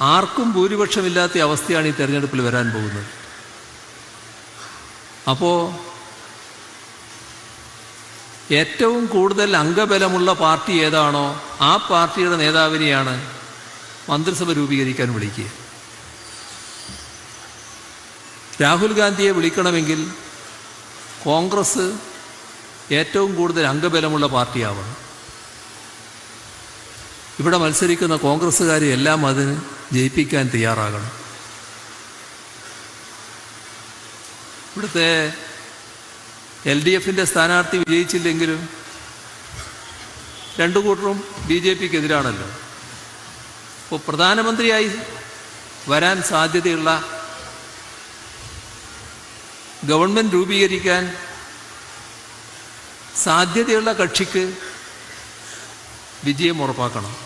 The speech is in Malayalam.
ആർക്കും ഭൂരിപക്ഷമില്ലാത്ത അവസ്ഥയാണ് ഈ തെരഞ്ഞെടുപ്പിൽ വരാൻ പോകുന്നത്. അപ്പോൾ ഏറ്റവും കൂടുതൽ അംഗബലമുള്ള പാർട്ടി ഏതാണോ ആ പാർട്ടിയുടെ നേതാവിനെയാണ് മന്ത്രിസഭ രൂപീകരിക്കാൻ വിളിക്കുക. രാഹുൽ ഗാന്ധിയെ വിളിക്കണമെങ്കിൽ കോൺഗ്രസ് ഏറ്റവും കൂടുതൽ അംഗബലമുള്ള പാർട്ടിയാവണം. ഇവിടെ മത്സരിക്കുന്ന കോൺഗ്രസ്സുകാരെ എല്ലാം അതിന് ജയിപ്പിക്കാൻ തയ്യാറാകണം. ഇവിടുത്തെ എൽ ഡി എഫിന്റെ സ്ഥാനാർത്ഥി വിജയിച്ചില്ലെങ്കിലും രണ്ടു കൂട്ടരും ബി ജെ പിക്ക് എതിരാണല്ലോ അപ്പോൾ പ്രധാനമന്ത്രിയായി വരാൻ സാധ്യതയുള്ള ഗവൺമെന്റ് രൂപീകരിക്കാൻ സാധ്യതയുള്ള കക്ഷിക്ക് വിജയം ഉറപ്പാക്കണം.